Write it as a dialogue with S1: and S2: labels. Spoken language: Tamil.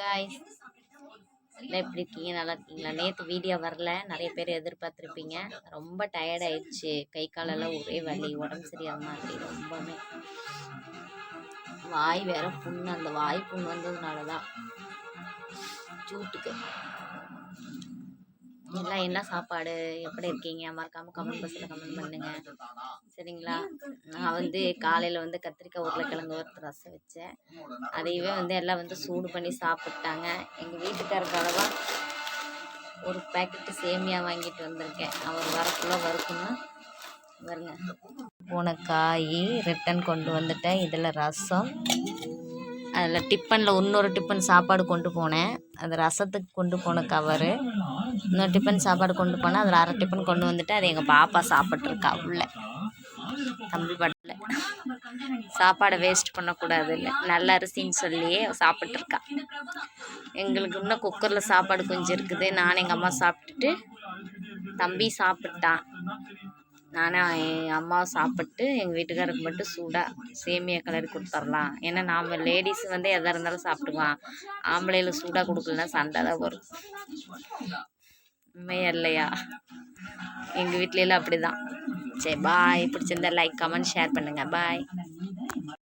S1: காய்ஸ் எல்லாம் எப்படி இருக்கீங்க நல்லா இருக்கீங்களா நேற்று வீடியோ வரல நிறைய பேர் எதிர்பார்த்துருப்பீங்க ரொம்ப டயர்ட் ஆயிடுச்சு கை காலெல்லாம் ஒரே வலி உடம்பு சரியாத மாதிரி ரொம்பவுமே வாய் வேற புண்ணு அந்த வாய் புண்ணு வந்ததுனால தான் சூட்டுக்கு எல்லாம் என்ன சாப்பாடு எப்படி இருக்கீங்க மறக்காமல் கமெண்ட் பாக்ஸில் கமெண்ட் பண்ணுங்கள் சரிங்களா நான் வந்து காலையில் வந்து கத்திரிக்காய் உருளைக்கிழங்கு ஒருத்தர் ரசம் வச்சேன் அதையவே வந்து எல்லாம் வந்து சூடு பண்ணி சாப்பிட்டாங்க எங்கள் வீட்டுக்காரர்களாக ஒரு பேக்கெட்டு சேமியா வாங்கிட்டு வந்திருக்கேன் அவர் வரக்குள்ள வறுக்கணும் வருங்க போன காய் ரிட்டன் கொண்டு வந்துட்டேன் இதில் ரசம் அதில் டிஃபனில் இன்னொரு டிஃபன் சாப்பாடு கொண்டு போனேன் அந்த ரசத்துக்கு கொண்டு போன கவரு இன்னொரு டிஃபன் சாப்பாடு கொண்டு போனால் அதில் அரை டிஃபன் கொண்டு வந்துட்டு அது எங்கள் பாப்பா சாப்பிட்ருக்கா உள்ளே தம்பி பாட்டில் சாப்பாடை வேஸ்ட் பண்ணக்கூடாது இல்லை நல்ல அரிசின்னு சொல்லியே சாப்பிட்ருக்கா எங்களுக்கு இன்னும் குக்கரில் சாப்பாடு கொஞ்சம் இருக்குது நான் எங்கள் அம்மா சாப்பிட்டுட்டு தம்பி சாப்பிட்டான் நானும் என் அம்மாவை சாப்பிட்டு எங்கள் வீட்டுக்காரருக்கு மட்டும் சூடாக சேமியா கலரி கொடுத்துர்லாம் ஏன்னா நாம் லேடிஸ் வந்து எதாக இருந்தாலும் சாப்பிடுவான் ஆம்பளையில் சூடாக கொடுக்கலன்னா சண்டை தான் வரும் உண்மையா இல்லையா எங்கள் வீட்டிலலாம் அப்படிதான் சரி பாய் பிடிச்சிருந்தா லைக் கமெண்ட் ஷேர் பண்ணுங்கள் பாய்